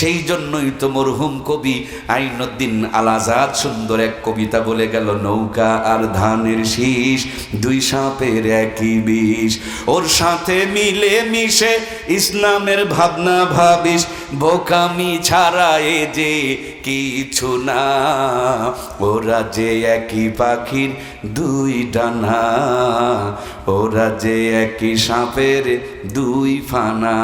সেই জন্যই তো মরহুম কবি আইনুদ্দিন আলাজাদ সুন্দর এক কবিতা বলে গেল, নৌকা আর ধানের শীষ, দুই সাপের একই বিষ। ওর সাথে মিলে মিশে ইসলামের ভাবনা ভাবিস বোকামি ছাড়া এ যে কিছু না। ওরা যে একই পাখির দুই ডানা, ওরা যে একই সাপের দুই ফানা।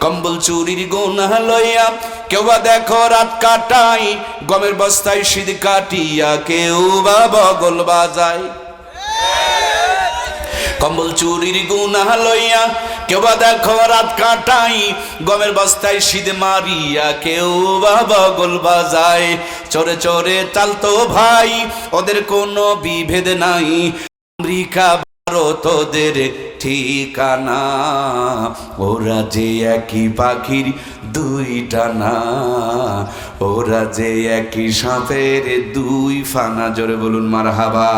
কম্বল চুরির গোনা লইয়া কেউ বা দেখো রাত কাটাই গমের বস্তায় শীত কাটিয়া কেউ বা বগল বাজায়। কম্বল চুরির গুনা লইয়া, কেউ বা দেখো রাত কাটাই, গমের বস্তায় শীত মারিয়া কেউ বা বগল বাজায়। চরে চরে চালতো ভাই, ওদের কোনো বিভেদ নাই। আমেরিকা, ভারত ওদের ঠিকানা, ওরা যে একই পাখির দুই টানা ওরা যে একই সাপের দুই ফানা। জোরে বলুন মার হাবা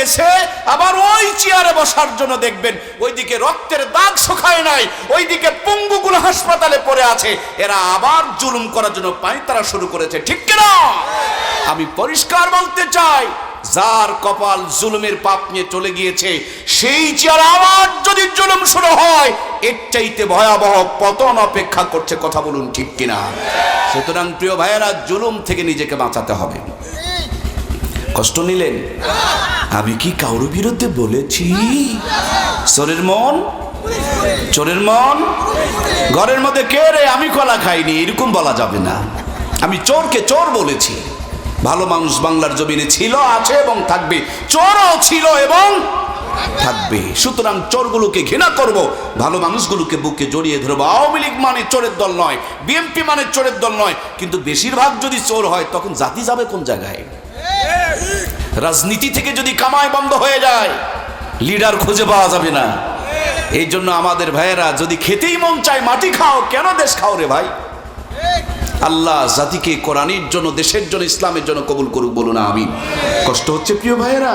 গেছে, আবার ওই চেয়ারে বসার জন্য দেখবেন ওইদিকে রক্তের দাগ শুকায় নাই, ওইদিকে পঙ্গুগুলো হাসপাতালে পড়ে আছে, এরা আবার জুলুম করার জন্য পায়তারা শুরু করেছে, ঠিক কিনা? আমি পরিষ্কার বলতে চাই, যার কপাল জুলুমের পাপ নিয়ে চলে গিয়েছে, সেই চেয়ার আবার যদি জুলুম শুরু হয়, এর চাইতে ভয়াবহ পতন অপেক্ষা করছে, কথা বলুন ঠিক কিনা? সুতরাং প্রিয় ভাইয়েরা, জুলুম থেকে নিজেকে বাঁচাতে হবে। কষ্ট নিলেন? আমি কি কারোর বিরুদ্ধে বলেছি? চোরের মন? চোরের মন? ঘরের মধ্যে কে রে? আমি কলা খাইনি, এরকম বলা যাবে না। আমি চোরকে চোর বলেছি। ভালো মানুষ বাংলার জমিনে ছিল, আছে এবং থাকবে। চোরও ছিল এবং থাকবে। সুতরাং চোরগুলোকে ঘৃণা করব। ভালো মানুষগুলোকে বুকে জড়িয়ে ধরবো। আওয়ামী লীগ মানে চোরের দল নয়, বিএনপি মানে চোরের দল নয়। কিন্তু বেশিরভাগ যদি চোর হয়, তখন জাতি যাবে কোন জায়গায়? রাজনীতি থেকে যদি কামাই বন্ধ হয়ে যায় লিডার খুঁজে পাওয়া যাবে না। এই জন্য আমাদের ভাইয়েরা, যদি খেতেই মন চায়, মাটি খাও, কেন দেশ খাও রে ভাই? আল্লাহ জাতিকে কোরআনের জন্য, দেশের জন্য, ইসলামের জন্য কবুল করুক বলুন আমি কষ্ট হচ্ছে প্রিয় ভাইয়েরা?